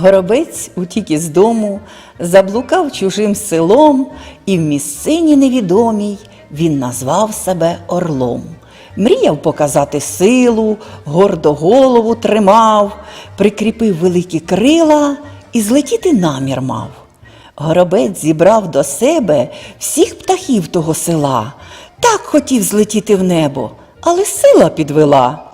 Горобець утік із дому, заблукав чужим селом, і в місцині невідомій він назвав себе орлом. Мріяв показати силу, гордо голову тримав, прикріпив великі крила і злетіти намір мав. Горобець зібрав до себе всіх птахів того села, так хотів злетіти в небо, але сила підвела.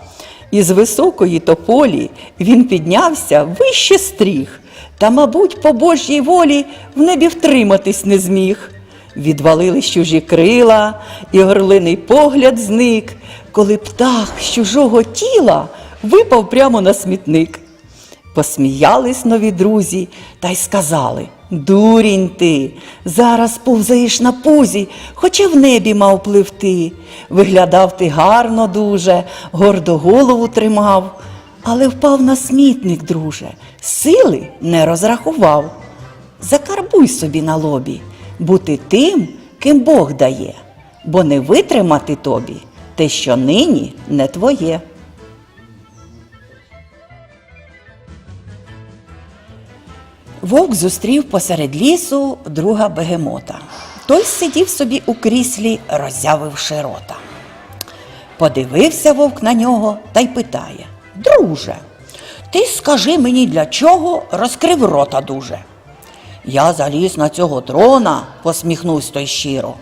Із високої тополі він піднявся вище стріх, та, мабуть, по Божій волі в небі втриматись не зміг. Відвалились чужі крила, і горлиний погляд зник, коли птах з чужого тіла випав прямо на смітник. Посміялись нові друзі та й сказали Дурінь ти, зараз повзаєш на пузі, хоча в небі мав пливти. Виглядав ти гарно дуже, гордо голову тримав, але впав на смітник, друже, сили не розрахував. Закарбуй собі на лобі, бути тим, ким Бог дає, бо не витримати тобі те, що нині не твоє. Вовк зустрів посеред лісу друга бегемота. Той сидів собі у кріслі, роззявивши рота. Подивився вовк на нього та й питає Друже, ти скажи мені, для чого розкрив рота дуже? Я заліз на цього трона, посміхнувся той щиро,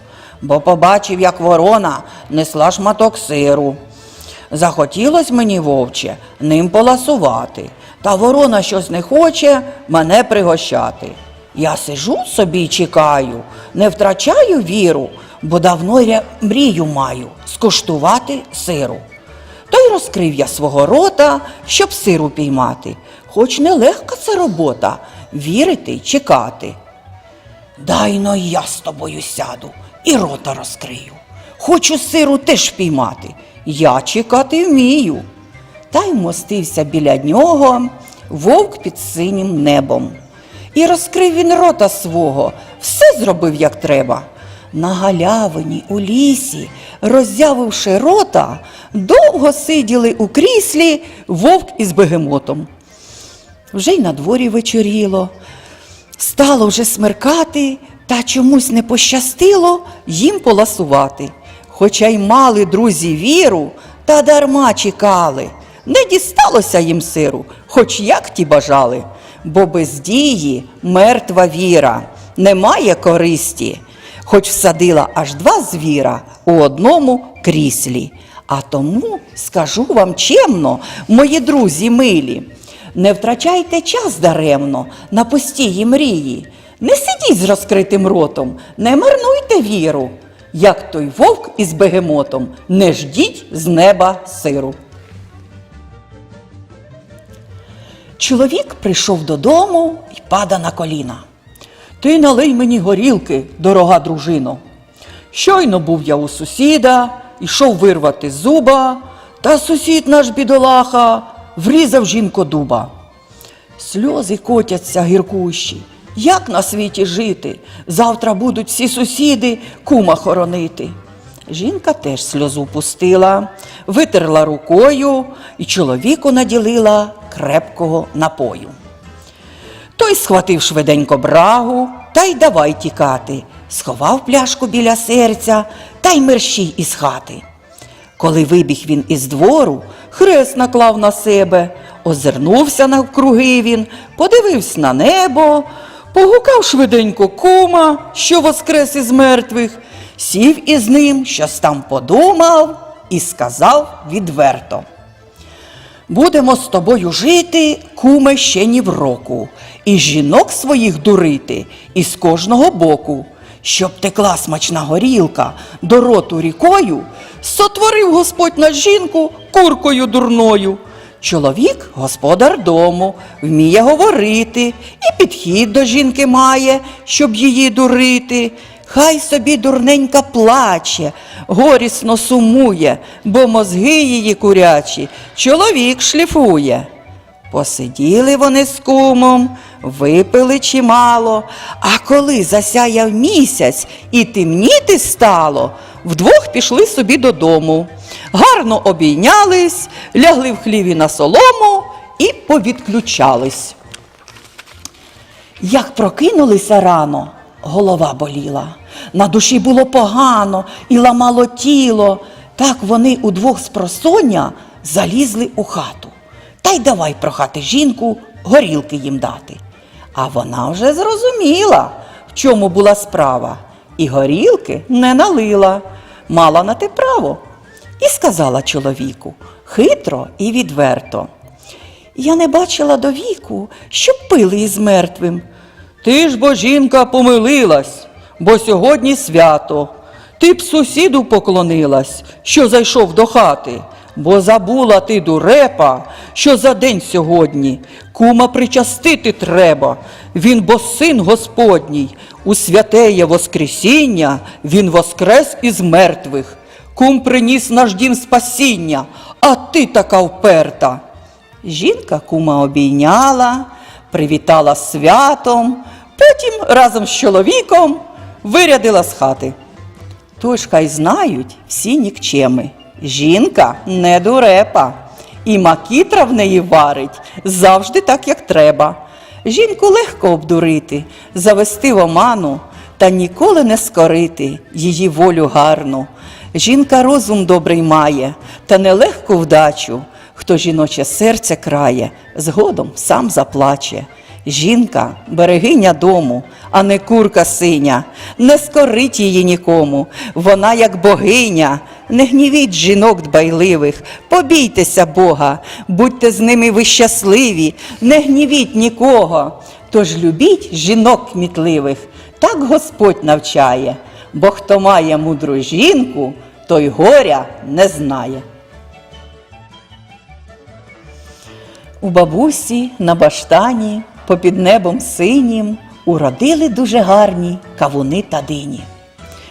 бо побачив, як ворона несла шматок сиру. Захотілось мені, вовче, ним поласувати, та ворона щось не хоче мене пригощати. Я сижу собі й чекаю, не втрачаю віру, бо давно я мрію маю скуштувати сиру. То й розкрив я свого рота, щоб сиру піймати. Хоч нелегка це робота вірити й чекати. Дай но я з тобою сяду і рота розкрию. Хочу сиру теж піймати. Я чекати вмію. Та й вмостився біля нього вовк під синім небом. І розкрив він рота свого, все зробив як треба. На галявині у лісі, роззявивши рота, довго сиділи у кріслі вовк із бегемотом. Вже й на дворі вечоріло. Стало вже смеркати, та чомусь не пощастило їм поласувати. Хоча й мали друзі віру, та дарма чекали. Не дісталося їм сиру, хоч як ті бажали, бо без дії мертва віра, немає користі, хоч всадила аж два звіра у одному кріслі. А тому скажу вам чемно, мої друзі милі, не втрачайте час даремно на пустії мрії. Не сидіть з розкритим ротом, не марнуйте віру, як той вовк із бегемотом, не ждіть з неба сиру. Чоловік прийшов додому і пада на коліна. Ти налий мені горілки, дорога дружино. Щойно був я у сусіда, ішов вирвати зуба, та сусід наш бідолаха врізав жінко дуба. Сльози котяться гіркущі. Як на світі жити? Завтра будуть всі сусіди кума хоронити. Жінка теж сльозу пустила, витерла рукою і чоловіку наділила крепкого напою. Той схватив швиденько брагу та й давай тікати, сховав пляшку біля серця та й мерщій із хати. Коли вибіг він із двору, хрест наклав на себе, озирнувся навкруги він, подивився на небо, погукав швиденько кума, що воскрес із мертвих, сів із ним, щось там подумав і сказав відверто. Будемо з тобою жити, куме, ще ні в року, і жінок своїх дурити із кожного боку. Щоб текла смачна горілка до роту рікою, сотворив Господь на жінку куркою дурною. Чоловік господар дому, вміє говорити, і підхід до жінки має, щоб її дурити. Хай собі дурненька плаче, горісно сумує, бо мозги її курячі, чоловік шліфує. Посиділи вони з кумом, випили чимало, а коли засяяв місяць і темніти стало, вдвох пішли собі додому. Гарно обійнялись, лягли в хліві на солому і повідключались. Як прокинулися рано, голова боліла. На душі було погано і ламало тіло. Так вони удвох з просоння залізли у хату. Та й давай прохати жінку горілки їм дати. А вона вже зрозуміла, в чому була справа, і горілки не налила, мала на те право. І сказала чоловіку хитро і відверто. Я не бачила до віку, щоб пили із мертвим. Ти ж бо жінка помилилась, бо сьогодні свято. Ти б сусіду поклонилась, що зайшов до хати, бо забула ти дурепа, що за день сьогодні кума причастити треба. Він бо син Господній, у святеє Воскресіння він воскрес із мертвих. Кум приніс наш дім спасіння, а ти така вперта. Жінка кума обійняла, привітала святом, потім разом з чоловіком вирядила з хати. Тож хай знають всі нікчеми. Жінка не дурепа, і макітра в неї варить завжди так, як треба. Жінку легко обдурити, завести в оману та ніколи не скорити її волю гарну. Жінка розум добрий має, та нелегку вдачу. Хто жіноче серце крає, згодом сам заплаче. Жінка берегиня дому, а не курка синя, не скорить її нікому. Вона як богиня. Не гнівіть жінок дбайливих, побійтеся Бога, будьте з ними ви щасливі, не гнівіть нікого. Тож любіть жінок кмітливих, так Господь навчає, бо хто має мудру жінку, той горя не знає. У бабусі на баштані, попід небом синім, уродили дуже гарні кавуни та дині.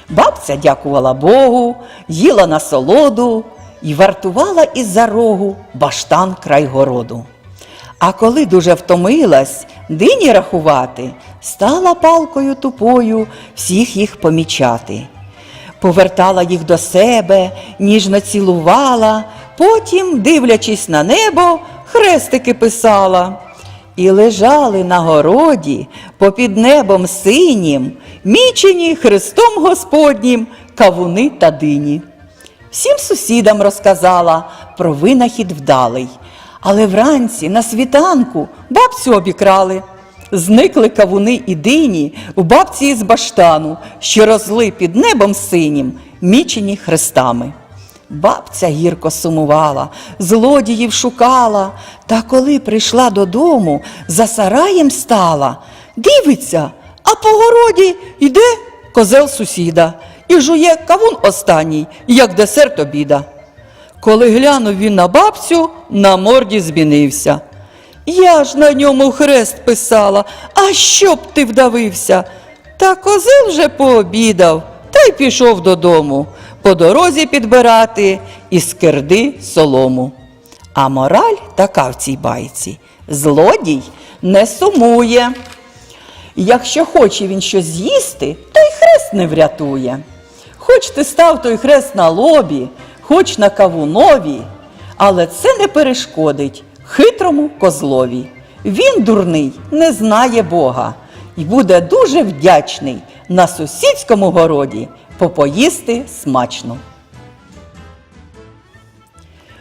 Бабця дякувала Богу, їла насолоду і вартувала із-за рогу баштан край городу. А коли дуже втомилась дині рахувати, стала палкою тупою всіх їх помічати. Повертала їх до себе, ніжно цілувала, потім, дивлячись на небо, хрестики писала. І лежали на городі попід небом синім, мічені Христом Господнім кавуни та дині. Всім сусідам розказала про винахід вдалий, але вранці на світанку бабцю обікрали. Зникли кавуни і дині у бабці із баштану, що розли під небом синім, мічені хрестами. Бабця гірко сумувала, злодіїв шукала, та коли прийшла додому, за сараєм стала, дивиться, а по городі йде козел сусіда і жує кавун останній, як десерт обіда. Коли глянув він на бабцю, на морді змінився. Я ж на ньому хрест писала, а щоб ти вдавився. Та козел вже пообідав, та й пішов додому, по дорозі підбирати із керди солому. А мораль така в цій байці: злодій не сумує. Якщо хоче він щось з'їсти, то й хрест не врятує. Хоч ти став той хрест на лобі, хоч на кавунові, але це не перешкодить хитрому козлові. Він, дурний, не знає Бога і буде дуже вдячний на сусідському городі попоїсти смачно.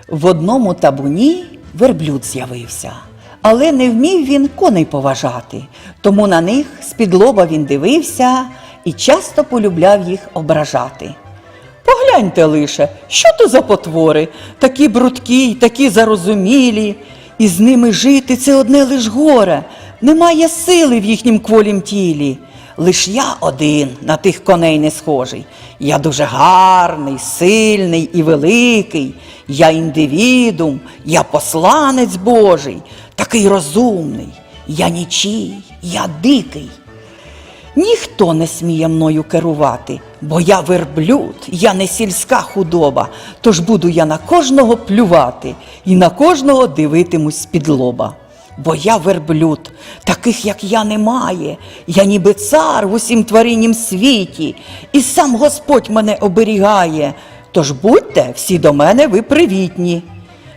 В одному табуні верблюд з'явився, але не вмів він коней поважати, тому на них з-під лоба він дивився і часто полюбляв їх ображати. Погляньте лише, що то за потвори, такі брудкі, й такі зарозумілі, і з ними жити це одне лиш горе, немає сили в їхнім кволім тілі. Лиш я один на тих коней не схожий. Я дуже гарний, сильний і великий. Я індивідум, я посланець Божий, такий розумний. Я нічий, я дикий. Ніхто не сміє мною керувати, бо я верблюд, я не сільська худоба, тож буду я на кожного плювати і на кожного дивитимусь з-під лоба. Бо я верблюд, таких, як я, немає. Я ніби цар в усім твариннім світі, і сам Господь мене оберігає. Тож будьте всі до мене ви привітні.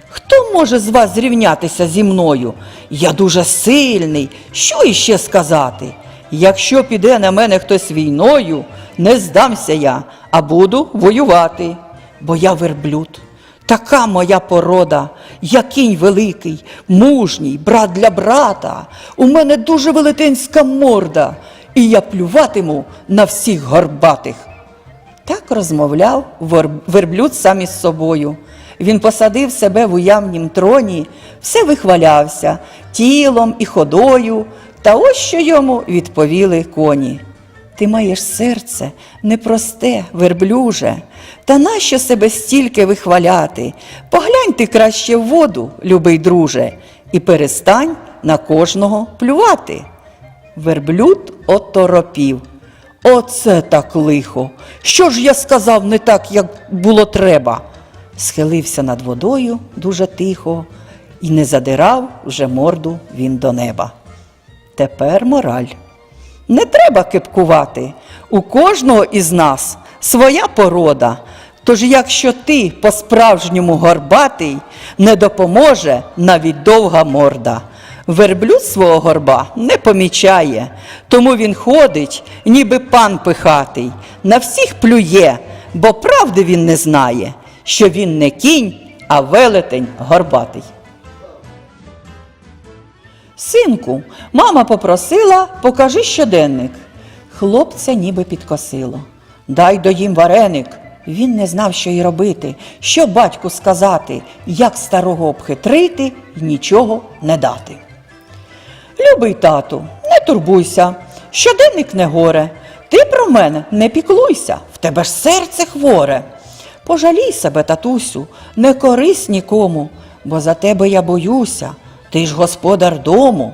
Хто може з вас зрівнятися зі мною? Я дуже сильний. Що іще сказати? Якщо піде на мене хтось війною, не здамся я, а буду воювати, бо я верблюд. Така моя порода, я кінь великий, мужній, брат для брата. У мене дуже велетенська морда, і я плюватиму на всіх горбатих. Так розмовляв верблюд сам із собою. Він посадив себе в уявнім троні, все вихвалявся тілом і ходою, та ось що йому відповіли коні. Ти маєш серце непросте, верблюже, та нащо себе стільки вихваляти? Поглянь ти краще в воду, любий друже, і перестань на кожного плювати. Верблюд оторопів. Оце так лихо. Що ж я сказав не так, як було треба? Схилився над водою дуже тихо і не задирав вже морду він до неба. Тепер мораль. Не треба кипкувати. У кожного із нас своя порода. Тож, якщо ти по-справжньому горбатий, не допоможе навіть довга морда. Верблюд свого горба не помічає, тому він ходить, ніби пан пихатий, на всіх плює, бо правди він не знає, що він не кінь, а велетень горбатий. Синку, мама попросила, покажи щоденник. Хлопця ніби підкосило. Дай доїм вареник. Він не знав, що й робити, що батьку сказати, як старого обхитрити і нічого не дати. Любий тату, не турбуйся, щоденник не горе. Ти про мене не піклуйся, в тебе ж серце хворе. Пожалій себе, татусю, не корись нікому, бо за тебе я боюся, ти ж господар дому.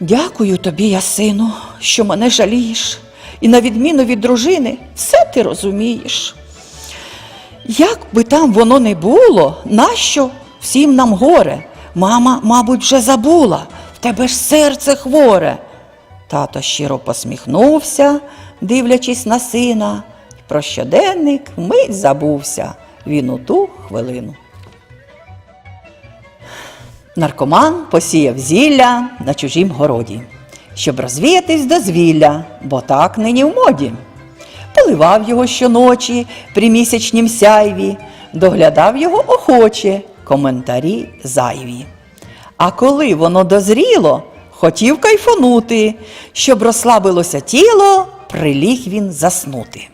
Дякую тобі, я сину, що мене жалієш, і на відміну від дружини, все ти розумієш. Як би там воно не було, нащо всім нам горе? Мама, мабуть, вже забула, в тебе ж серце хворе. Тато щиро посміхнувся, дивлячись на сина, про щоденник мить забувся він у ту хвилину. Наркоман посіяв зілля на чужім городі, щоб розвіятись до звілля, бо так нині в моді. Поливав його щоночі при місячнім сяйві, доглядав його охоче, коментарі зайві. А коли воно дозріло, хотів кайфанути, щоб розслабилося тіло, приліг він заснути.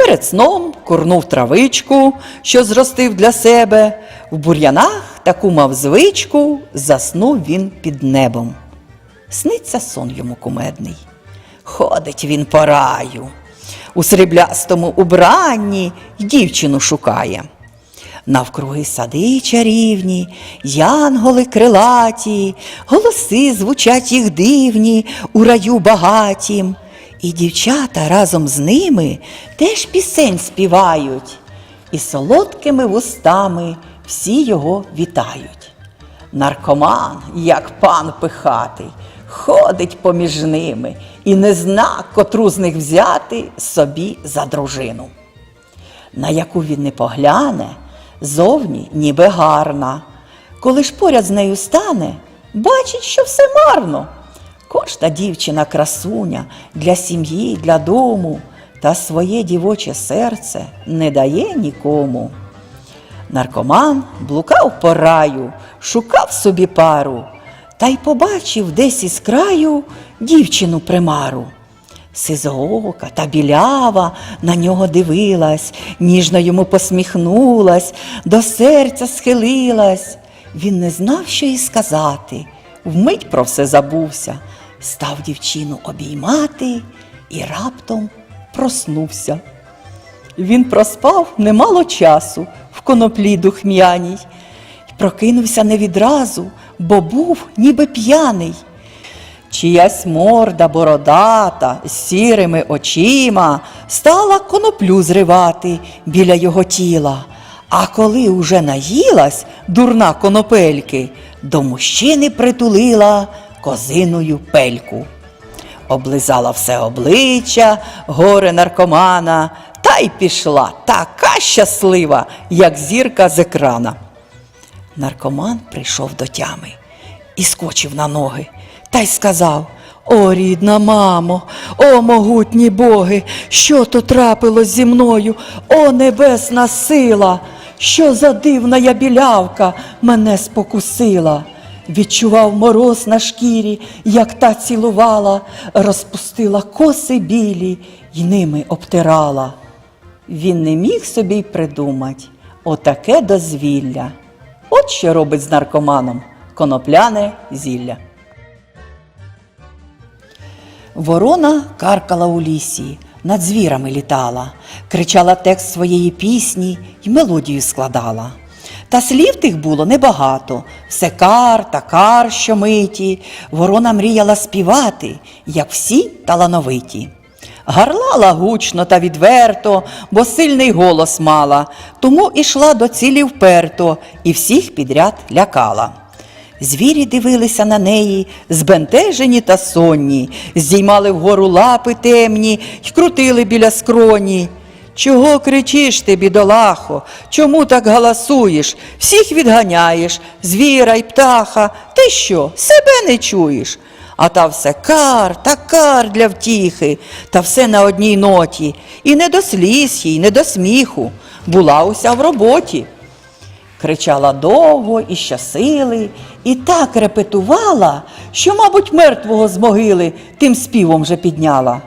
Перед сном курнув травичку, що зростив для себе. В бур'янах таку мав звичку, заснув він під небом. Сниться сон йому кумедний. Ходить він по раю, у сріблястому убранні й дівчину шукає. Навкруги сади чарівні, янголи крилаті, голоси звучать їх дивні, у раю багатім. І дівчата разом з ними теж пісень співають, і солодкими вустами всі його вітають. Наркоман, як пан пихатий, ходить поміж ними і не зна, котру з них взяти собі за дружину на яку він не погляне, зовні ніби гарна. Коли ж поряд з нею стане, бачить, що все марно. Кожна дівчина красуня для сім'ї, для дому, та своє дівоче серце не дає нікому. Наркоман блукав по раю, шукав собі пару, та й побачив десь із краю дівчину примару. Сизоока та білява на нього дивилась, ніжно йому посміхнулась, до серця схилилась. Він не знав, що й сказати, вмить про все забувся, став дівчину обіймати і раптом проснувся. Він проспав немало часу в коноплі духмяній, прокинувся не відразу, бо був ніби п'яний. Чиясь морда бородата з сірими очима стала коноплю зривати біля його тіла. А коли уже наїлась дурна конопельки, до мужчини притулила козиною пельку. Облизала все обличчя, горе наркомана, та й пішла така щаслива, як зірка з екрана. Наркоман прийшов до тями і скочив на ноги та й сказав: О, рідна мамо, о могутні боги, що то трапилось зі мною, о небесна сила, що за дивна я білявка мене спокусила. Відчував мороз на шкірі, як та цілувала, розпустила коси білі й ними обтирала. Він не міг собі й придумать отаке дозвілля. От що робить з наркоманом конопляне зілля. Ворона каркала у лісі, над звірами літала, кричала текст своєї пісні й мелодію складала. Та слів тих було небагато, все кар та кар, що миті. Ворона мріяла співати, як всі талановиті. Гарлала гучно та відверто, бо сильний голос мала, тому ішла до цілі вперто і всіх підряд лякала. Звірі дивилися на неї, збентежені та сонні, здіймали вгору лапи темні й крутили біля скроні. Чого кричиш ти, бідолахо? Чому так галасуєш? Всіх відганяєш, звіра й птаха. Ти що, себе не чуєш? А та все кар та кар для втіхи, та все на одній ноті. І не до сліз їй, не до сміху. Була уся в роботі. Кричала довго і щосили, і так репетувала, що, мабуть, мертвого з могили тим співом вже підняла.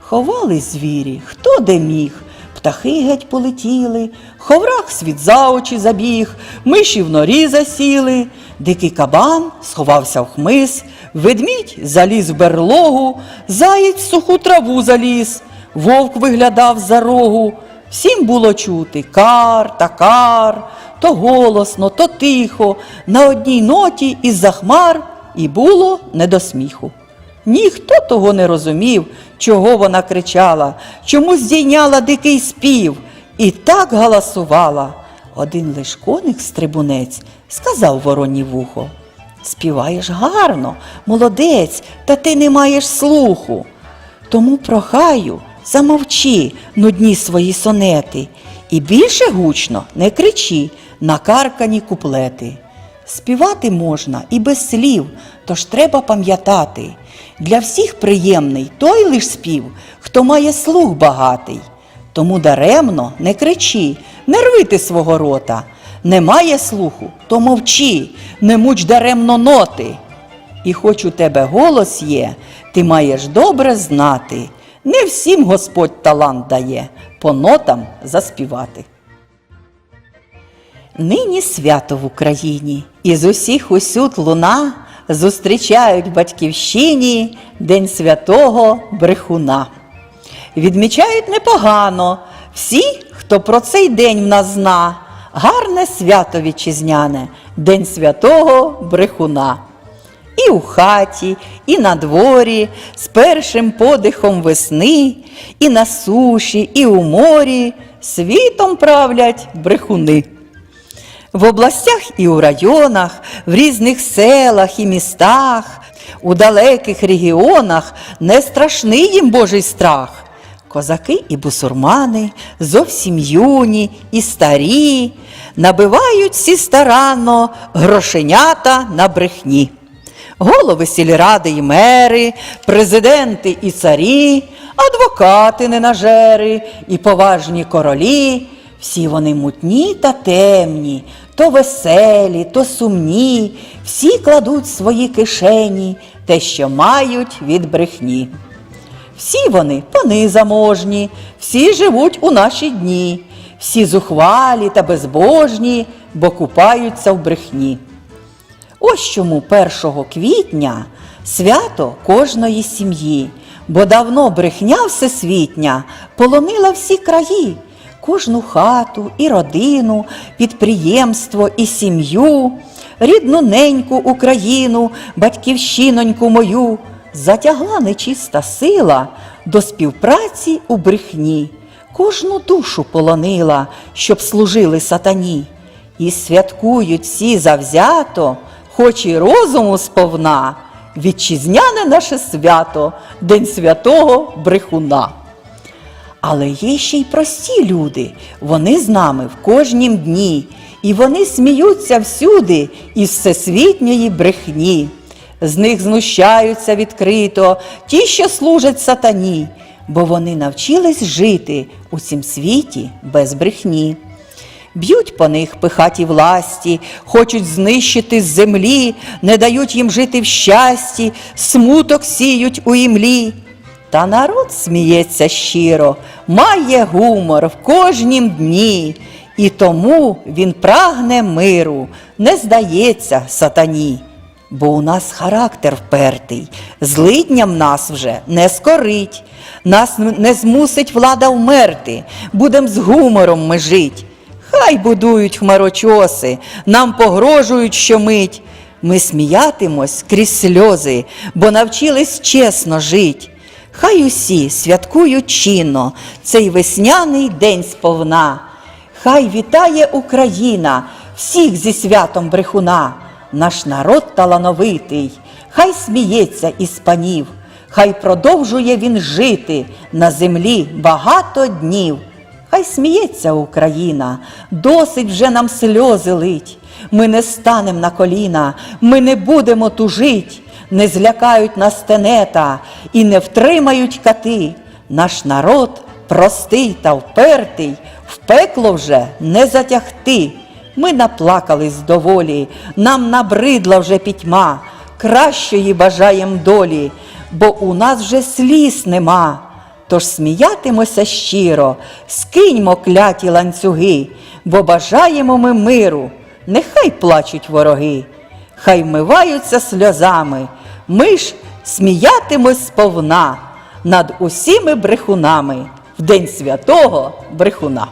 Ховались звірі, хто де міг, птахи геть полетіли, ховрах світ за очі забіг, миші в норі засіли, дикий кабан сховався в хмиз, ведмідь заліз в берлогу, заєць в суху траву заліз, вовк виглядав за рогу. Всім було чути кар та кар, то голосно, то тихо, на одній ноті із-за хмар, і було не до сміху. Ніхто того не розумів, чого вона кричала, чому здійняла дикий спів, і так галасувала. Один лиш коник стрибунець сказав вороні вухо. Співаєш гарно, молодець, та ти не маєш слуху. Тому прохаю, замовчи нудні свої сонети, і більше гучно не кричи на каркані куплети. Співати можна і без слів, тож треба пам'ятати. Для всіх приємний той лиш спів, хто має слух багатий. Тому даремно не кричи, не рви ти свого рота. Немає слуху, то мовчи, не муч даремно ноти. І хоч у тебе голос є, ти маєш добре знати. Не всім Господь талант дає по нотам заспівати. Нині свято в Україні, і з усіх усюд луна зустрічають батьківщині День святого брехуна. Відмічають непогано всі, хто про цей день в нас зна, гарне свято вітчизняне, День святого брехуна. І у хаті, і на дворі, з першим подихом весни, і на суші, і у морі світом правлять брехуни. В областях і у районах, в різних селах і містах, у далеких регіонах не страшний їм Божий страх. Козаки і бусурмани, зовсім юні і старі, набивають всі старанно грошенята на брехні. Голови сільради і мери, президенти і царі, адвокати ненажери і поважні королі. Всі вони мутні та темні, то веселі, то сумні, всі кладуть свої кишені те, що мають від брехні. Всі вони пани заможні, всі живуть у наші дні, всі зухвалі та безбожні, бо купаються в брехні. Ось чому 1 квітня свято кожної сім'ї, бо давно брехня всесвітня полонила всі краї, кожну хату і родину, підприємство і сім'ю, рідну неньку Україну, батьківщиноньку мою, затягла нечиста сила до співпраці у брехні, кожну душу полонила, щоб служили сатані. І святкують всі завзято, хоч і розуму сповна, вітчизняне наше свято, День святого брехуна. Але є ще й прості люди, вони з нами в кожнім дні, і вони сміються всюди із всесвітньої брехні. З них знущаються відкрито ті, що служать сатані, бо вони навчились жити у цім світі без брехні. Б'ють по них пихаті власті, хочуть знищити з землі, не дають їм жити в щасті, смуток сіють у імлі. Та народ сміється щиро, має гумор в кожнім дні, і тому він прагне миру, не здається сатані. Бо у нас характер впертий, злидням нас вже не скорить, нас не змусить влада вмерти, будем з гумором ми жить. Хай будують хмарочоси, нам погрожують щомить. Ми сміятимось крізь сльози, бо навчились чесно жить. Хай усі святкують чинно цей весняний день сповна. Хай вітає Україна всіх зі святом брехуна, наш народ талановитий, хай сміється із панів, хай продовжує він жити на землі багато днів. Хай сміється Україна, досить вже нам сльози лить. Ми не станем на коліна, ми не будемо тужить, не злякають нас тенета і не втримають кати. Наш народ простий та впертий, в пекло вже не затягти. Ми наплакались доволі, нам набридла вже пітьма, кращої бажаєм долі, бо у нас вже сліз нема. Тож сміятимося щиро, скиньмо кляті ланцюги, бо бажаємо ми миру, нехай плачуть вороги, хай вмиваються сльозами, ми ж сміятимось сповна над усіми брехунами в день святого брехуна.